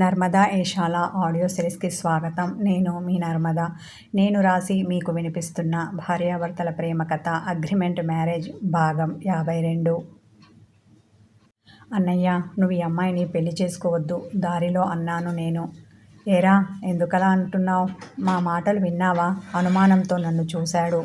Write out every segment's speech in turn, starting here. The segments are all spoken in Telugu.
నర్మదా ఏషాల ఆడియో సిరీస్కి స్వాగతం. నేను మీ నర్మద. నేను రాసి మీకు వినిపిస్తున్న భార్యాభర్తల ప్రేమ కథ అగ్రిమెంట్ మ్యారేజ్ భాగం యాభై రెండు. అన్నయ్య నువ్వు ఈ అమ్మాయిని పెళ్ళి చేసుకోవద్దు. దారిలో అన్నాను నేను. ఏరా ఎందుకలా అంటున్నావు? మా మాటలు విన్నావా? అనుమానంతో నన్ను చూశాడు.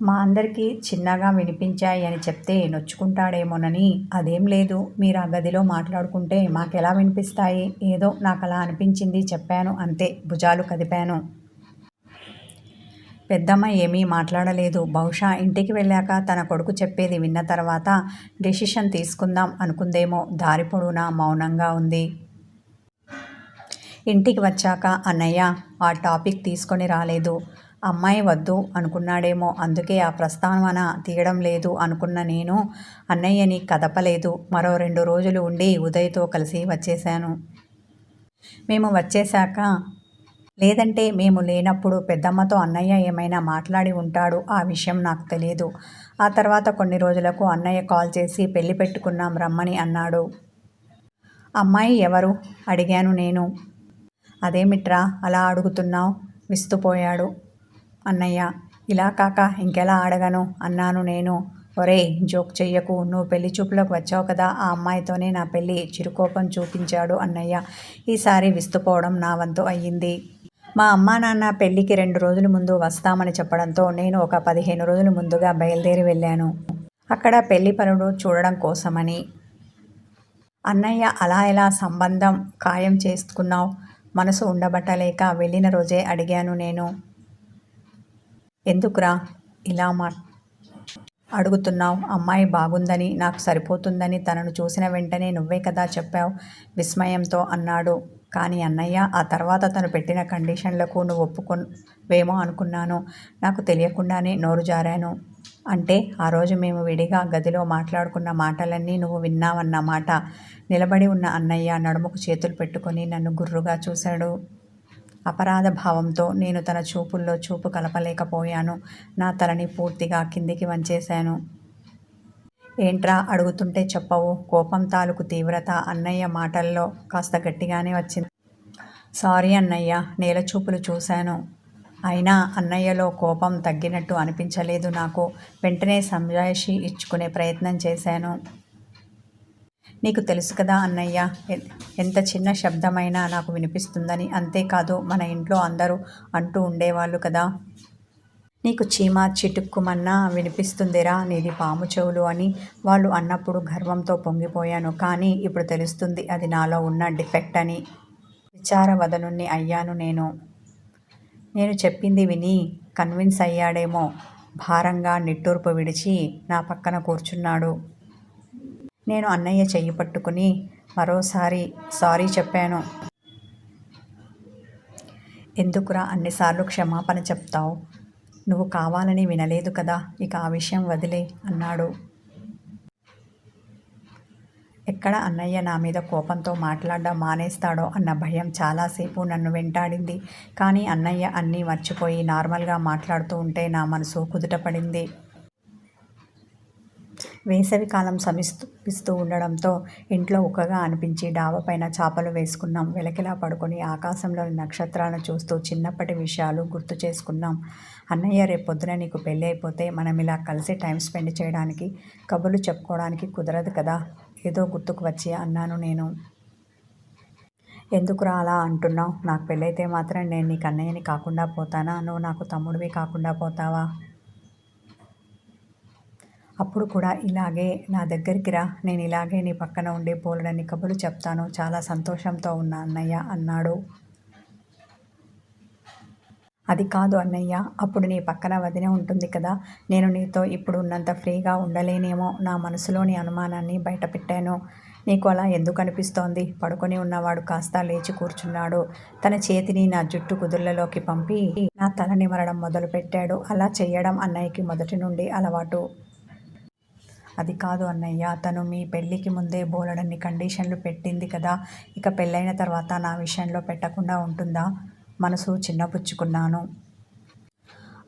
మా అందరికీ చిన్నగా వినిపించాయి అని చెప్తే నొచ్చుకుంటాడేమోనని. అదేం లేదు మీరు ఆ గదిలో మాట్లాడుకుంటే మాకెలా వినిపిస్తాయి? ఏదో నాకు అలా అనిపించింది చెప్పాను అంతే భుజాలు కదిపాను. పెద్దమ్మ ఏమీ మాట్లాడలేదు. బహుశా ఇంటికి వెళ్ళాక తన కొడుకు చెప్పేది విన్న తర్వాత డెసిషన్ తీసుకుందాం అనుకుందేమో. దారి పొడవునా మౌనంగా ఉంది. ఇంటికి వచ్చాక అన్నయ్య ఆ టాపిక్ తీసుకొని రాలేదు. అమ్మాయి వద్దు అనుకున్నాడేమో అందుకే ఆ ప్రస్తావన తీయడం లేదు అనుకున్న నేను అన్నయ్యని కదపలేదు. మరో రెండు రోజులు ఉండి ఉదయ్తో కలిసి వచ్చేశాను. మేము వచ్చేశాక లేదంటే మేము లేనప్పుడు పెద్దమ్మతో అన్నయ్య ఏమైనా మాట్లాడి ఉంటాడు? ఆ విషయం నాకు తెలియదు ఆ తర్వాత కొన్ని రోజులకు అన్నయ్య కాల్ చేసి పెళ్ళి పెట్టుకున్నాం రమ్మని అన్నాడు. అమ్మాయి ఎవరు? అడిగాను నేను. అదేమిట్రా అలా అడుగుతున్నావు? విస్తుపోయాడు. అన్నయ్య. ఇలా కాక ఇంకెలా అడగను? అన్నాను నేను. ఒరే జోక్ చెయ్యకు. నువ్వు పెళ్ళి చూపులోకి వచ్చావు కదా ఆ అమ్మాయితోనే నా పెళ్ళి చిరుకోపం చూపించాడు అన్నయ్య. ఈసారి విస్తుపోవడం నా వంతు అయ్యింది. మా అమ్మా నాన్న పెళ్ళికి రెండు రోజుల ముందు వస్తామని చెప్పడంతో నేను ఒక పదిహేను రోజుల ముందుగా బయలుదేరి వెళ్ళాను. అక్కడ పెళ్ళి పనులు చూడడం కోసమని. అన్నయ్య అలా ఎలా సంబంధం ఖాయం చేసుకున్నావు? మనసు ఉండబట్టలేక వెళ్ళిన రోజే అడిగాను నేను. ఎందుకురా ఇలా మా అడుగుతున్నావు అమ్మాయి బాగుందని నాకు సరిపోతుందని తనను చూసిన వెంటనే నువ్వే కదా చెప్పావు విస్మయంతో అన్నాడు. కానీ అన్నయ్య ఆ తర్వాత తను పెట్టిన కండిషన్లకు నువ్వు ఒప్పుకోవేమో అనుకున్నాను. నాకు తెలియకుండానే నోరు జారాను. అంటే ఆ రోజు మేము విడిగా గదిలో మాట్లాడుకున్న మాటలన్నీ నువ్వు విన్నావన్నమాట. నిలబడి ఉన్న అన్నయ్య నడుముకు చేతులు పెట్టుకొని నన్ను గుర్రుగా చూశాడు. అపరాధ భావంతో నేను తన చూపుల్లో చూపు కలపలేకపోయాను. నా తలని పూర్తిగా కిందికి వంచేశాను. ఏంట్రా అడుగుతుంటే చెప్పవు. కోపం తాలూకు తీవ్రత అన్నయ్య మాటల్లో కాస్త గట్టిగానే వచ్చింది. సారీ అన్నయ్య నేల చూపులు చూశాను. అయినా అన్నయ్యలో కోపం తగ్గినట్టు అనిపించలేదు నాకు. వెంటనే సంజాయిషి ఇచ్చుకునే ప్రయత్నం చేశాను. నీకు తెలుసు కదా అన్నయ్య ఎంత చిన్న శబ్దమైనా నాకు వినిపిస్తుందని. అంతేకాదు మన ఇంట్లో అందరూ అంటూ ఉండేవాళ్ళు కదా. నీకు చీమ చిటుక్కుమన్నా వినిపిస్తుందిరా నీది పాము చెవులు అని వాళ్ళు అన్నప్పుడు గర్వంతో పొంగిపోయాను. కానీ ఇప్పుడు తెలుస్తుంది అది నాలో ఉన్న డిఫెక్ట్ అని. విచారవదనుణ్ణి అయ్యాను నేను. నేను చెప్పింది విని కన్విన్స్ అయ్యాడేమో. భారంగా నిట్టూర్పు విడిచి నా పక్కన కూర్చున్నాడు. నేను అన్నయ్య చెయ్యి పట్టుకుని మరోసారి సారీ చెప్పాను. ఎందుకురా అన్నిసార్లు క్షమాపణ చెప్తావు? నువ్వు కావాలని వినలేదు కదా ఇక ఆ విషయం వదిలే అన్నాడు. ఎక్కడ అన్నయ్య నా మీద కోపంతో మాట్లాడడం మానేస్తాడో అన్న భయం చాలాసేపు నన్ను వెంటాడింది. కానీ అన్నయ్య అన్నీ మర్చిపోయి నార్మల్గా మాట్లాడుతూ ఉంటే నా మనసు కుదుటపడింది వేసవికాలం సమిస్తూ ఉండడంతో ఇంట్లో ఉక్కగా అనిపించి డాబా పైన చాపలు వేసుకున్నాం. వెలకిలా పడుకొని ఆకాశంలోని నక్షత్రాలను చూస్తూ చిన్నప్పటి విషయాలు గుర్తు చేసుకున్నాం. అన్నయ్య రేపు నీకు పెళ్ళి అయిపోతే మనం ఇలా కలిసి టైం స్పెండ్ చేయడానికి కబుర్లు చెప్పుకోవడానికి కుదరదు కదా? ఏదో గుర్తుకు వచ్చి అన్నాను నేను. ఎందుకురా అలా అంటున్నావు? నాకు పెళ్ళైతే మాత్రం నేను నీకు అన్నయ్యని కాకుండా పోతానా? నువ్వు నాకు తమ్ముడివి కాకుండా పోతావా? అప్పుడు కూడా ఇలాగే నా దగ్గరికి రా నేను ఇలాగే నీ పక్కన ఉండి పోలడని కబులు చెప్తాను. చాలా సంతోషంతో ఉన్న అన్నయ్య అన్నాడు. అది కాదు అన్నయ్య అప్పుడు నీ పక్కన వదిన ఉంటుంది కదా నేను నీతో ఇప్పుడు ఉన్నంత ఫ్రీగా ఉండలేనేమో నా మనసులోని అనుమానాన్ని బయటపెట్టాను. నీకు అలా ఎందుకు అనిపిస్తోంది? పడుకొని ఉన్నవాడు కాస్త లేచి కూర్చున్నాడు. తన చేతిని నా జుట్టు కుదుళ్ళలోకి పంపి నా తల నిమరడం మొదలుపెట్టాడు. అలా చేయడం అన్నయ్యకి మొదటి నుండి అలవాటు. అది కాదు అన్నయ్య. తను మీ పెళ్ళికి ముందే బోలెడన్ని కండిషన్లు పెట్టింది కదా. ఇక పెళ్ళైన తర్వాత నా విషయంలో పెట్టకుండా ఉంటుందా? మనసు చిన్నపుచ్చుకున్నాను.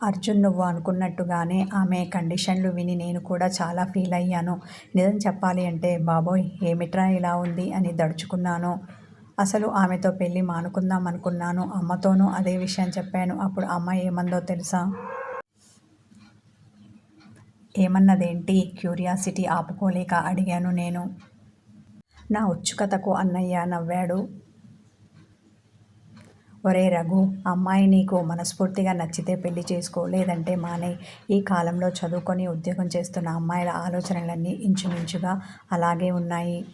అర్జున్ నువ్వు అనుకున్నట్టుగానే ఆమె కండిషన్లు విని నేను కూడా చాలా ఫీల్ అయ్యాను. నిజం చెప్పాలి అంటే బాబోయ్ ఏమిట్రా ఇలా ఉంది? అని దడుచుకున్నాను. అసలు ఆమెతో పెళ్ళి మానుకుందాం అనుకున్నాను. అమ్మతోనూ అదే విషయం చెప్పాను. అప్పుడు అమ్మ ఏమందో తెలుసా? ఏమన్నదేంటి? క్యూరియాసిటీ ఆపుకోలేక అడిగాను నేను. నా ఉత్సుకతకు అన్నయ్య నవ్వాడు. ఒరే రఘు అమ్మాయి నీకు మనస్ఫూర్తిగా నచ్చితే పెళ్ళి చేసుకో లేదంటే మానే. ఈ కాలంలో చదువుకొని ఉద్యోగం చేస్తున్న అమ్మాయిల ఆలోచనలన్నీ ఇంచుమించుగా అలాగే ఉన్నాయి.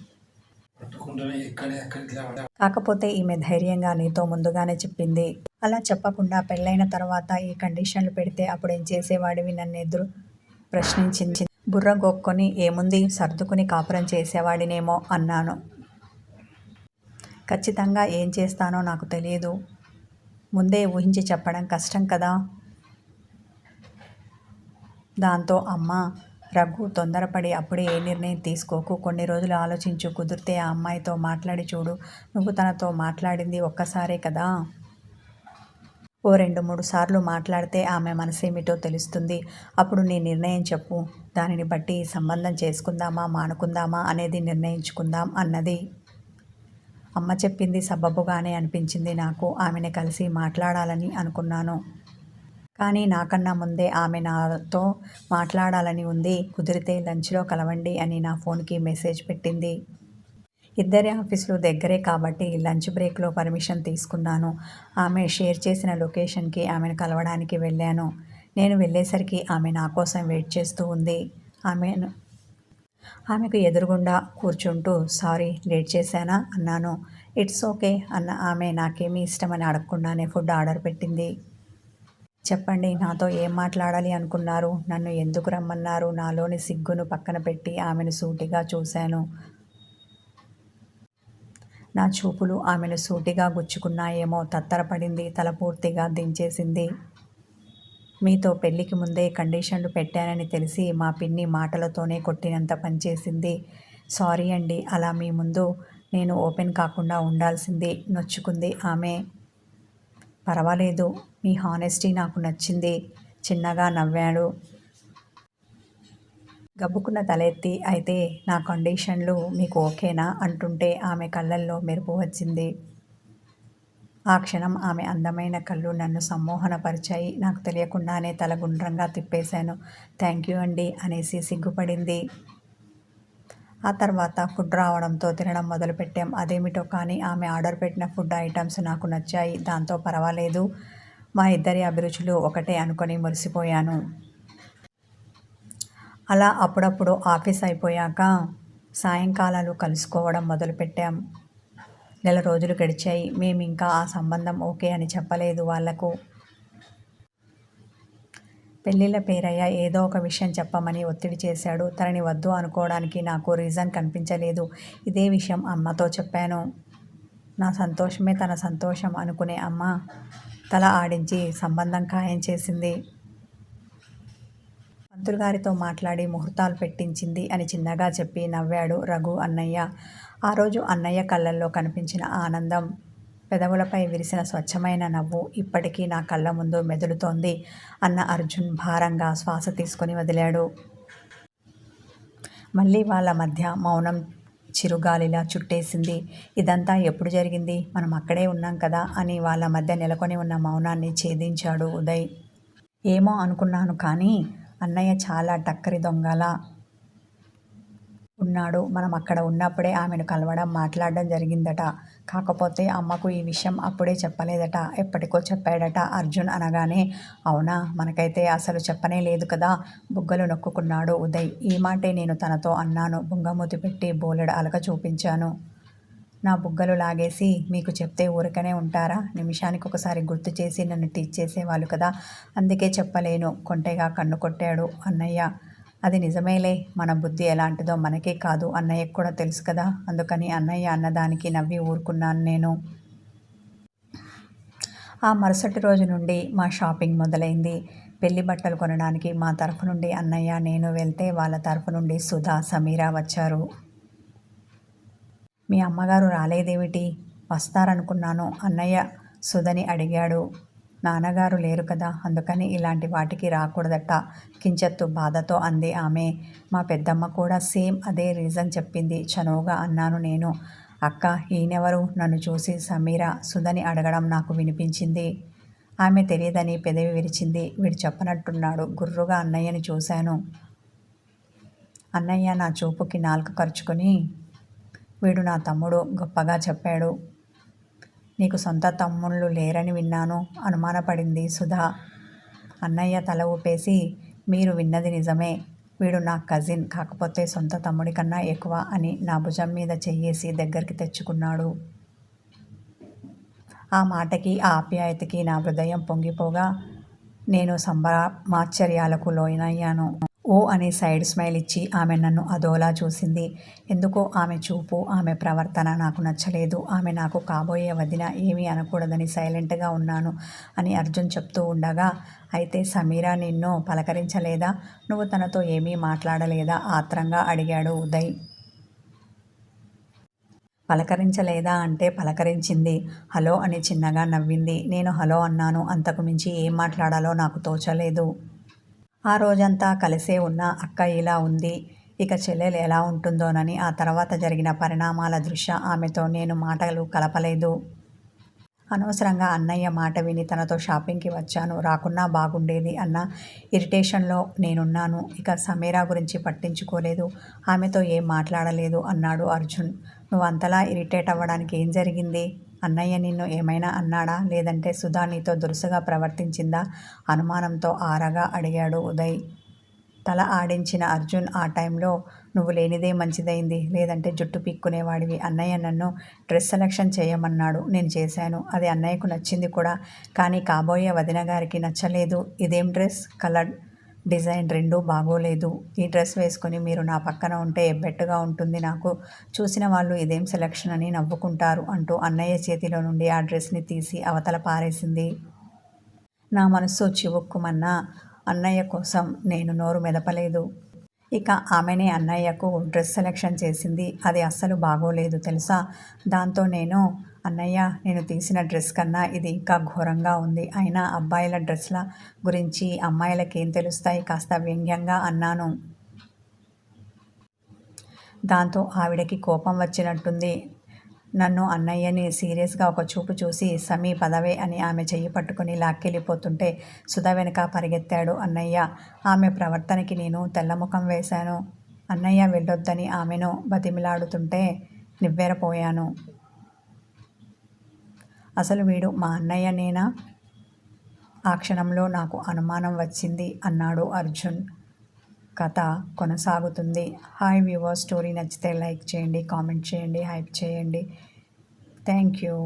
కాకపోతే ఈమె ధైర్యంగా నీతో ముందుగానే చెప్పింది. అలా చెప్పకుండా పెళ్ళైన తర్వాత ఈ కండిషన్లు పెడితే అప్పుడేం చేసేవాడివి నన్ను ఎదురు ప్రశ్నించింది. బుర్ర గొక్కొని ఏముంది? సర్దుకుని కాపురం చేసేవాడినేమో అన్నాను. ఖచ్చితంగా ఏం చేస్తానో నాకు తెలియదు ముందే ఊహించి చెప్పడం కష్టం కదా? దాంతో అమ్మ రఘు తొందరపడి అప్పుడే ఏ నిర్ణయం తీసుకోకు. కొన్ని రోజులు ఆలోచించు. కుదిరితే ఆ అమ్మాయితో మాట్లాడి చూడు. నువ్వు తనతో మాట్లాడింది ఒక్కసారే కదా? ఓ రెండు మూడు సార్లు మాట్లాడితే ఆమె మనసేమిటో తెలుస్తుంది. అప్పుడు నీ నిర్ణయం చెప్పు. దానిని బట్టి సంబంధం చేసుకుందామా మానుకుందామా అనేది నిర్ణయించుకుందాం అన్నది. అమ్మ చెప్పింది సబబుగానే అనిపించింది నాకు. ఆమెను కలిసి మాట్లాడాలని అనుకున్నాను. కానీ నాకన్నా ముందే ఆమె నాతో మాట్లాడాలని ఉంది. కుదిరితే లంచ్లో కలవండి అని నా ఫోన్కి మెసేజ్ పెట్టింది. ఇద్దరి ఆఫీసులు దగ్గరే కాబట్టి లంచ్ బ్రేక్లో పర్మిషన్ తీసుకున్నాను. ఆమె షేర్ చేసిన లొకేషన్కి ఆమెను కలవడానికి వెళ్ళాను. నేను వెళ్ళేసరికి ఆమె నా కోసం వెయిట్ చేస్తూ ఉంది. ఆమెను ఆమెకు ఎదురుగుండా కూర్చుంటూ సారీ లేట్ చేశానా? అన్నాను. ఇట్స్ ఓకే అన్న ఆమె నాకేమీ ఇష్టమని అడగకుండానే ఫుడ్ ఆర్డర్ పెట్టింది. చెప్పండి నాతో ఏం మాట్లాడాలి అనుకున్నారు? నన్ను ఎందుకు రమ్మన్నారు? నాలోని సిగ్గును పక్కన పెట్టి ఆమెను సూటిగా చూశాను. నా చూపులు ఆమెను సూటిగా గుచ్చుకున్నాయేమో తత్తరపడింది తల పూర్తిగా దించేసింది. మీతో పెళ్ళికి ముందే కండిషన్లు పెట్టానని తెలిసి మా పిన్ని మాటలతోనే కొట్టినంత పనిచేసింది. సారీ అండి అలా మీ ముందు నేను ఓపెన్ కాకుండా ఉండాల్సింది నొచ్చుకుంది ఆమె. పర్వాలేదు మీ హానెస్టీ నాకు నచ్చింది చిన్నగా నవ్వాడు. గబ్బుకున్న తలెత్తి అయితే నా కండిషన్లు మీకు ఓకేనా? అంటుంటే ఆమె కళ్ళల్లో మెరుపు వచ్చింది. ఆ క్షణం ఆమె అందమైన కళ్ళు నన్ను సమ్మోహనపరిచాయి. నాకు తెలియకుండానే తల గుండ్రంగా తిప్పేశాను. థ్యాంక్ యూ అండి అనేసి సిగ్గుపడింది. ఆ తర్వాత ఫుడ్ రావడంతో తినడం మొదలుపెట్టాం. అదేమిటో కానీ ఆమె ఆర్డర్ పెట్టిన ఫుడ్ ఐటమ్స్ నాకు నచ్చాయి. దాంతో పర్వాలేదు. మా ఇద్దరి అభిరుచులు ఒకటే అనుకొని మురిసిపోయాను. అలా అప్పుడప్పుడు ఆఫీస్ అయిపోయాక సాయంకాలాలు కలుసుకోవడం మొదలుపెట్టాం. నెల రోజులు గడిచాయి. మేము ఇంకా ఆ సంబంధం ఓకే అని చెప్పలేదు వాళ్ళకు. పెళ్ళిళ్ళ పేరయ్య ఏదో ఒక విషయం చెప్పమని ఒత్తిడి చేశాడు. తనని వద్దు అనుకోవడానికి నాకు రీజన్ కనిపించలేదు. ఇదే విషయం అమ్మతో చెప్పాను. నా సంతోషమే తన సంతోషం అనుకునే అమ్మ తల ఆడించి సంబంధం ఖాయం చేసింది. పంతులు గారితో మాట్లాడి ముహూర్తాలు పెట్టించింది అని చిన్నగా చెప్పి నవ్వాడు రఘు అన్నయ్య. ఆ రోజు అన్నయ్య కళ్ళల్లో కనిపించిన ఆనందం. పెదవులపై విరిసిన స్వచ్ఛమైన నవ్వు ఇప్పటికీ నా కళ్ళ ముందు మెదులుతోంది అన్న అర్జున్ భారంగా శ్వాస తీసుకొని వదిలాడు. మళ్ళీ వాళ్ళ మధ్య మౌనం చిరుగాలిలా చుట్టేసింది. ఇదంతా ఎప్పుడు జరిగింది? మనం అక్కడే ఉన్నాం కదా అని వాళ్ళ మధ్య నెలకొని ఉన్న మౌనాన్ని ఛేదించాడు ఉదయ్. ఏమో అనుకున్నాను కానీ అన్నయ్య చాలా టక్కరి దొంగలా ఉన్నాడు. మనం అక్కడ ఉన్నప్పుడే ఆమెను కలవడం మాట్లాడడం జరిగిందట. కాకపోతే అమ్మకు ఈ విషయం అప్పుడే చెప్పలేదట. ఎప్పటికో చెప్పాడట అర్జున్ అనగానే అవునా? మనకైతే అసలు చెప్పనే లేదు కదా? బుగ్గలు నొక్కుకున్నాడు ఉదయ్. ఈ మాటే నేను తనతో అన్నాను. బుంగమూతి పెట్టి బోలెడు అలక చూపించాను. నా బుగ్గలు లాగేసి మీకు చెప్తే ఊరకనే ఉంటారా? నిమిషానికి ఒకసారి గుర్తు చేసి నన్ను టీచ్ చేసేవాళ్ళు కదా. అందుకే చెప్పలేను. కొంటెగా కన్ను కొట్టాడు అన్నయ్య. అది నిజమేలే. మన బుద్ధి ఎలాంటిదో మనకే కాదు. అన్నయ్యకు కూడా తెలుసు కదా. అందుకని అన్నయ్య అన్నదానికి నవ్వి ఊరుకున్నాను నేను. ఆ మరుసటి రోజు నుండి మా షాపింగ్ మొదలైంది. పెళ్ళి బట్టలు కొనడానికి మా తరఫు నుండి అన్నయ్య నేను వెళ్తే వాళ్ళ తరఫు నుండి సుధా సమీరా వచ్చారు. మీ అమ్మగారు రాలేదేమిటి? వస్తారనుకున్నాను. అన్నయ్య సుధని అడిగాడు. నాన్నగారు లేరు కదా అందుకని ఇలాంటి వాటికి రాకూడదట కించెత్తు బాధతో అంది ఆమె. మా పెద్దమ్మ కూడా సేమ్ అదే రీజన్ చెప్పింది. చనువుగా అన్నాను నేను. అక్క ఈయనెవరు? నన్ను చూసి సమీర సుధని అడగడం నాకు వినిపించింది. ఆమె తెలియదని పెదవి విరిచింది. వీడు చెప్పనట్టున్నాడు. గుర్రుగా అన్నయ్యని చూశాను. అన్నయ్య నా చూపుకి నాలుక ఖర్చుకొని వీడు నా తమ్ముడు గొప్పగా చెప్పాడు. నీకు సొంత తమ్ముళ్ళు లేరని విన్నాను. అనుమానపడింది సుధా. అన్నయ్య తల ఊపేసి మీరు విన్నది నిజమే. వీడు నా కజిన్ కాకపోతే సొంత తమ్ముడి కన్నా ఎక్కువ అని నా భుజం మీద చెయ్యేసి దగ్గరికి తెచ్చుకున్నాడు. ఆ మాటకి ఆ ఆప్యాయతకి నా హృదయం పొంగిపోగా నేను సంభ్రమాశ్చర్యాలకు లోనయ్యాను. ఓ అని సైడ్ స్మైల్ ఇచ్చి ఆమె నన్ను అదోలా చూసింది. ఎందుకో ఆమె చూపు ఆమె ప్రవర్తన నాకు నచ్చలేదు. ఆమె నాకు కాబోయే వదిన ఏమీ అనకూడదని సైలెంట్గా ఉన్నాను అని అర్జున్ చెప్తూ ఉండగా అయితే సమీరా నిన్ను పలకరించలేదా? నువ్వు తనతో ఏమీ మాట్లాడలేదా? ఆత్రంగా అడిగాడు ఉదయ్. పలకరించలేదా అంటే పలకరించింది. హలో అని చిన్నగా నవ్వింది. నేను హలో అన్నాను. అంతకు మించి ఏం మాట్లాడాలో నాకు తోచలేదు. ఆ రోజంతా కలిసే ఉన్న అక్క ఇలా ఉంది ఇక చెల్లెలు ఎలా ఉంటుందోనని ఆ తర్వాత జరిగిన పరిణామాల దృష్ట్యా ఆమెతో నేను మాటలు కలపలేదు. అనవసరంగా అన్నయ్య మాట విని తనతో షాపింగ్కి వచ్చాను రాకున్నా బాగుండేది అన్న ఇరిటేషన్లో నేనున్నాను ఇక సమీరా గురించి పట్టించుకోలేదు ఆమెతో ఏం మాట్లాడలేదు అన్నాడు అర్జున్. నువ్వు అంతలా ఇరిటేట్ అవ్వడానికి ఏం జరిగింది? అన్నయ్య నిన్ను ఏమైనా అన్నాడా? లేదంటే సుధా నీతో దురుసుగా ప్రవర్తించిందా? అనుమానంతో ఆరగా అడిగాడు ఉదయ్. తల ఆడించిన అర్జున్ ఆ టైంలో నువ్వు లేనిదే మంచిదైంది. లేదంటే జుట్టు పిక్కునేవాడివి. అన్నయ్య నన్ను డ్రెస్ సెలక్షన్ చేయమన్నాడు. నేను చేశాను. అది అన్నయ్యకు నచ్చింది కూడా. కానీ కాబోయే వదిన గారికి నచ్చలేదు. ఇదేం డ్రెస్? కలర్ డిజైన్ రెండూ బాగోలేదు. ఈ డ్రెస్ వేసుకొని మీరు నా పక్కన ఉంటే ఎబ్బెట్టుగా ఉంటుంది నాకు. చూసిన వాళ్ళు ఇదేం సెలక్షన్ అని నవ్వుకుంటారు అంటూ అన్నయ్య చేతిలో నుండి ఆ డ్రెస్ని తీసి అవతల పారేసింది. నా మనస్సు చివుక్కుమన్నా అన్నయ్య కోసం నేను నోరు మెదపలేదు. ఇక ఆమెనే అన్నయ్యకు డ్రెస్ సెలెక్షన్ చేసింది. అది అస్సలు బాగోలేదు తెలుసా? దాంతో నేను అన్నయ్య నేను తీసిన డ్రెస్ కన్నా ఇది ఇంకా ఘోరంగా ఉంది. అయినా అబ్బాయిల డ్రెస్ల గురించి అమ్మాయిలకేం తెలుస్తాయి? కాస్త వ్యంగ్యంగా అన్నాను. దాంతో ఆవిడకి కోపం వచ్చినట్టుంది. నన్ను అన్నయ్యని సీరియస్గా ఒక చూపు చూసి సమీ పదవే అని ఆమె చెయ్యి పట్టుకుని లాక్కెళ్ళిపోతుంటే సుధా వెనుక పరిగెత్తాడు అన్నయ్య. ఆమె ప్రవర్తనకి నేను తెల్లముఖం వేశాను. అన్నయ్య వెళ్ళొద్దని ఆమెను బతిమిలాడుతుంటే నివ్వెరపోయాను. అసలు వీడు మా అన్నయ్యనేనా? ఆ క్షణంలో నాకు అనుమానం వచ్చింది అన్నాడు అర్జున్. కథ కొనసాగుతుంది. హాయ్ వ్యూవర్ స్టోరీ నచ్చితే లైక్ చేయండి కామెంట్ చేయండి హైప్ చేయండి. Thank you.